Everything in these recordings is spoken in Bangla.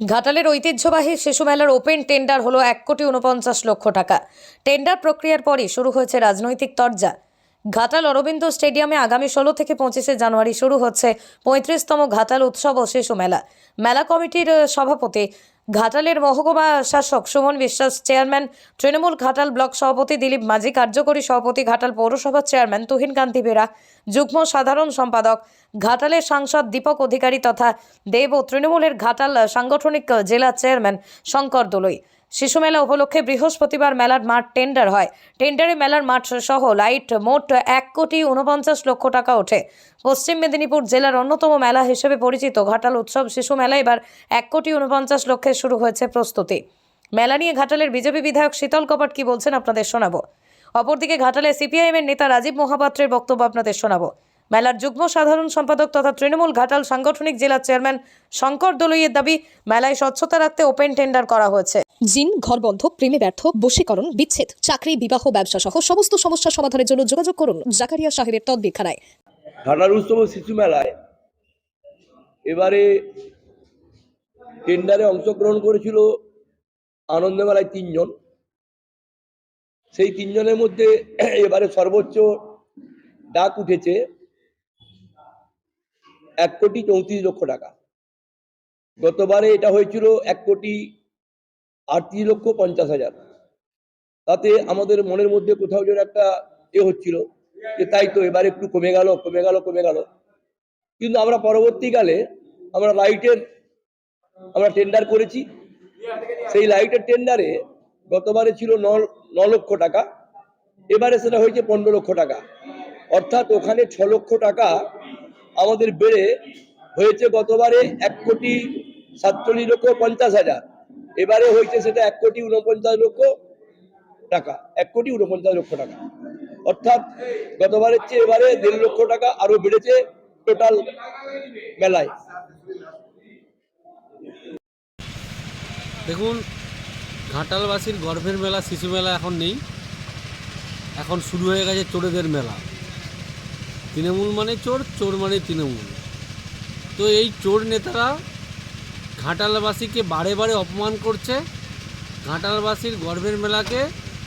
ঘাটালের ঐতিহ্যবাহী শিশু মেলার ওপেন টেন্ডার হলো এক কোটি উনপঞ্চাশ লক্ষ টাকা। টেন্ডার প্রক্রিয়ার পরই শুরু হয়েছে রাজনৈতিক তরজা। ঘাটাল অরবিন্দ স্টেডিয়ামে আগামী ষোলো থেকে পঁচিশে জানুয়ারি শুরু হচ্ছে পঁয়ত্রিশতম ঘাটাল উৎসব ও শিশু মেলা। মেলা কমিটির সভাপতি ঘাটালের মহকুমা শাসক সুমন বিশ্বাস, চেয়ারম্যান তৃণমূল ঘাটাল ব্লক সভাপতি দিলীপ মাঝি, কার্যকরী সভাপতি ঘাটাল পৌরসভার চেয়ারম্যান তুহিন কান্তি বেরা, যুগ্ম সাধারণ সম্পাদক ঘাটালের সাংসদ দীপক অধিকারী তথা দেব ও তৃণমূলের ঘাটাল সাংগঠনিক জেলা চেয়ারম্যান শঙ্কর দোলই। শিশু মেলা উপলক্ষে বৃহস্পতিবার মেলার মাঠ টেন্ডার হয়। টেন্ডারে মেলার মাঠ সহ লাইট মোট এক কোটি উনপঞ্চাশ লক্ষ টাকা ওঠে। পশ্চিম মেদিনীপুর জেলার অন্যতম মেলা হিসেবে পরিচিত ঘাটাল উৎসব শিশু মেলা এবার এক কোটি উনপঞ্চাশ লক্ষে শুরু হয়েছে প্রস্তুতি। মেলা নিয়ে ঘাটালের বিজেপি বিধায়ক শীতল কপাট কি বলছেন আপনাদের শোনাবো। অপরদিকে ঘাটালে সিপিআইএমের নেতা রাজীব মহাপাত্রের বক্তব্য আপনাদের শোনাবো। মেলার যুগ্ম সাধারণ সম্পাদক তথা তৃণমূল ঘাটাল সাংগঠনিক জেলা চেয়ারম্যান শঙ্কর দলইয়ের দাবি মেলায় স্বচ্ছতা রাখতে ওপেন টেন্ডার করা হয়েছে। জিন ঘরবন্ধ প্রেমে ব্যর্থ বশীকরণ বিচ্ছেদ চাকরি বিবাহ ব্যবসা সহ সমস্ত সমস্যা সমাধানের জন্য যোগাযোগ করুন জাকারিয়া সাহেবের তদবিরখানায় ঘাটাল উৎসব শিশু মেলায় এবারে টেন্ডারে অংশগ্রহণ করেছিল আনন্দ মেলায় তিনজন। সেই তিনজনের মধ্যে এবারে সর্বোচ্চ ডাক উঠেছে এক কোটি চৌত্রিশ লক্ষ টাকা। গতবারে এটা হয়েছিল এক কোটি আটত্রিশ লক্ষ পঞ্চাশ হাজার। তাতে আমাদের মনের মধ্যে কোথাও যেন একটা এ হচ্ছিল যে তাই তো এবার একটু কমে গেল কমে গেল কমে গেল। কিন্তু আমরা পরবর্তীকালে আমরা লাইটের আমরা টেন্ডার করেছি। সেই লাইটের টেন্ডারে গতবারে ছিল ন লক্ষ টাকা। এবারে সেটা হয়েছে পনেরো লক্ষ টাকা। অর্থাৎ ওখানে ছ লক্ষ টাকা আমাদের বেড়ে হয়েছে গতবারে এক কোটি সাতচল্লিশ লক্ষ পঞ্চাশ হাজার। এবারে হয়েছে সেটা এক কোটি উনপঞ্চাশ লক্ষ টাকা। এক কোটি উনপঞ্চাশ লক্ষ টাকা। অর্থাৎ গতবারের চেয়ে এবারে দেড় লক্ষ টাকা আরও বেড়েছে টোটাল মেলায়। দেখুন, ঘাটালবাসীর গর্ভের মেলা, শিশু মেলা এখন নেই। এখন শুরু হয়ে গেছে চোরেদের মেলা। তৃণমূল মানে চোর চোর মানে তৃণমূল। তো এই চোর নেতারা ঘাটালবাসীকে বারে বারে অপমান করছে, ঘাটালবাসীর গর্ভের মেলাকে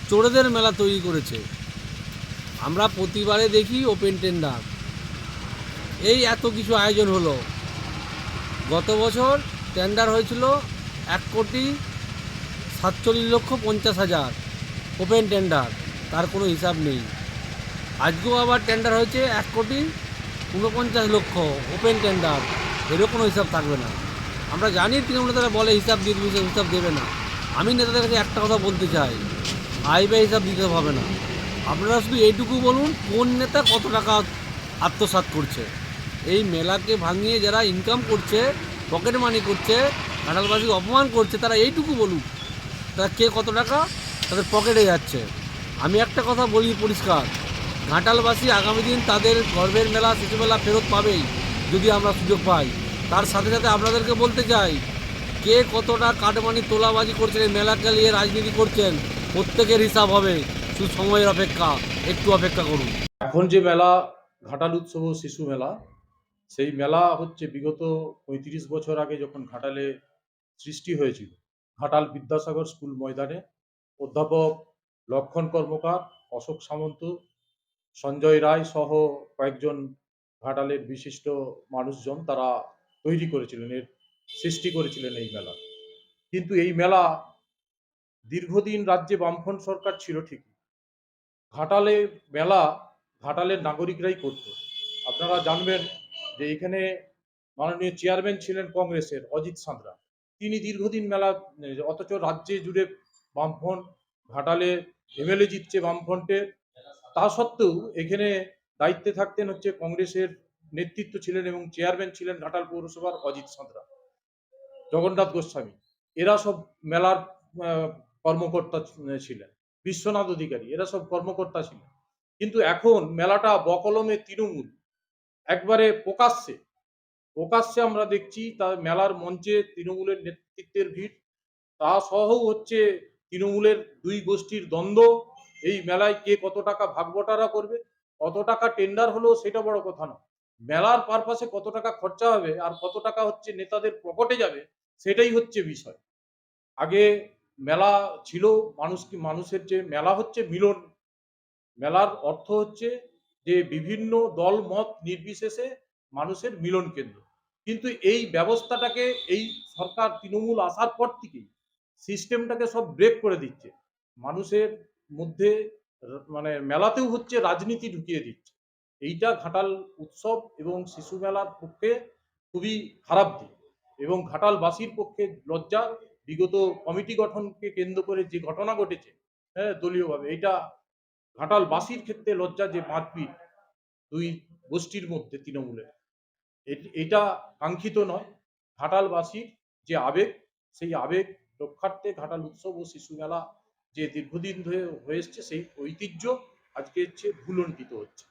চোরেদের মেলা তৈরি করেছে। আমরা প্রতিবারে দেখি ওপেন টেন্ডার। এই এত কিছু আয়োজন হলো। গত বছর টেন্ডার হয়েছিল এক কোটি সাতচল্লিশ লক্ষ পঞ্চাশ হাজার। ওপেন টেন্ডার, তার কোনো হিসাব নেই। আজকেও আবার টেন্ডার হয়েছে এক কোটি ঊনপঞ্চাশ লক্ষ ওপেন টেন্ডার এরও কোনো হিসাব থাকবে না। আমরা জানি তৃণমূল নেতারা বলে হিসাব দিয়ে দেবে হিসাব দেবে না। আমি নেতাদের কাছে একটা কথা বলতে চাই, আয় ব্যয় হিসাব দিতে হবে না। আপনারা শুধু এইটুকু বলুন, কোন নেতা কত টাকা আত্মসাৎ করছে? এই মেলাকে ভাঙিয়ে যারা ইনকাম করছে পকেট মানি করছে কাঁঠালবাসীকে অপমান করছে, তারা এইটুকু বলুক। তারা কে কত টাকা? তাদের পকেটে যাচ্ছে। আমি একটা কথা বলি পরিষ্কার ঘাটালবাসী আগামী দিন তাদের গর্বের মেলা শিশু মেলা ফেরত পাবেই, যদি আমরা সুযোগ পাই। তার সাথে সাথে আপনাদেরকে বলতে চাই, কে কতটা কাটমানি তোলাবাজি করছেন, এই মেলাকে নিয়ে রাজনীতি করছেন, প্রত্যেকের হিসাব হবে শুধু সময়ের অপেক্ষা। একটু অপেক্ষা করুন। এখন যে মেলা, ঘাটাল উৎসব শিশু মেলা, সেই মেলা হচ্ছে বিগত পঁয়ত্রিশ বছর আগে যখন ঘাটালে সৃষ্টি হয়েছিল। ঘাটাল বিদ্যাসাগর স্কুল ময়দানে অধ্যাপক লক্ষণ কর্মকার, অশোক সামন্ত সঞ্জয় রায় সহ কয়েকজন ঘাটালের বিশিষ্ট মানুষজন তারা তৈরি করেছিলেন, এর সৃষ্টি করেছিলেন এই মেলা। কিন্তু এই মেলা দীর্ঘদিন রাজ্যে বামফ্রন্ট সরকার ছিল ঠিকই। ঘাটালে মেলা ঘাটালের নাগরিকরাই করত। আপনারা জানবেন যে এখানে মাননীয় চেয়ারম্যান ছিলেন কংগ্রেসের অজিত সাঁতরা। তিনি দীর্ঘদিন মেলা, অথচ রাজ্যে জুড়ে বামফ্রন্ট, ঘাটালে এমএলএ জিতছে বামফ্রন্টের তা সত্ত্বেও এখানে দায়িত্বে থাকতেন হচ্ছে কংগ্রেসের নেতৃত্ব ছিলেন এবং চেয়ারম্যান ছিলেন ঘাটাল পৌরসভার অজিত সাঁতরা, জগন্নাথ গোস্বামী। এরা সব মেলার কর্মকর্তা ছিলেন, বিশ্বনাথ অধিকারী, এরা সব কর্মকর্তা ছিলেন। কিন্তু এখন মেলাটা বকলমে তৃণমূল, একবারে প্রকাশ্যে। প্রকাশ্যে আমরা দেখছি তার মেলার মঞ্চে তৃণমূলের নেতৃত্বের ভিড়। তা সহ হচ্ছে তৃণমূলের দুই গোষ্ঠীর দ্বন্দ্ব। এই মেলায় কে কত টাকা ভাগবটারা করবে? কত টাকা টেন্ডার হলো সেটা বড় কথা না মেলার পারপাসে কত টাকা খরচা হবে আর কত টাকা হচ্ছে নেতাদের পকেটে যাবে সেটাই হচ্ছে বিষয়। আগে মেলা ছিল, মানুষ কি, মানুষের যে মেলা হচ্ছে মিলন। মেলার অর্থ হচ্ছে যে বিভিন্ন দল, মত নির্বিশেষে মানুষের মিলন কেন্দ্র। কিন্তু এই ব্যবস্থাটাকে, এই সরকার তৃণমূল আসার পর থেকেই সিস্টেমটাকে সব ব্রেক করে দিচ্ছে। মানুষের মধ্যে মানে মেলাতেও হচ্ছে রাজনীতি ঢুকিয়ে দিচ্ছে। এইটা ঘাটাল উৎসব এবং শিশু মেলার পক্ষে খুবই খারাপ দিক এবং ঘাটালবাসীর পক্ষে লজ্জা। বিগত কমিটি গঠনকে কেন্দ্র করে যে ঘটনা ঘটেছে হ্যাঁ দলীয়ভাবে এটা ঘাটালবাসীর ক্ষেত্রে লজ্জা যে মারপিট দুই গোষ্ঠীর মধ্যে তৃণমূলের। এটা কাঙ্ক্ষিত নয়। ঘাটালবাসীর যে আবেগ, সেই আবেগ রক্ষার্থে ঘাটাল উৎসব ও শিশু মেলা যে দীর্ঘদিন ধরে হয়ে এসছে সেই ঐতিহ্য আজকে হচ্ছে ভুলণ্ঠিত হচ্ছে।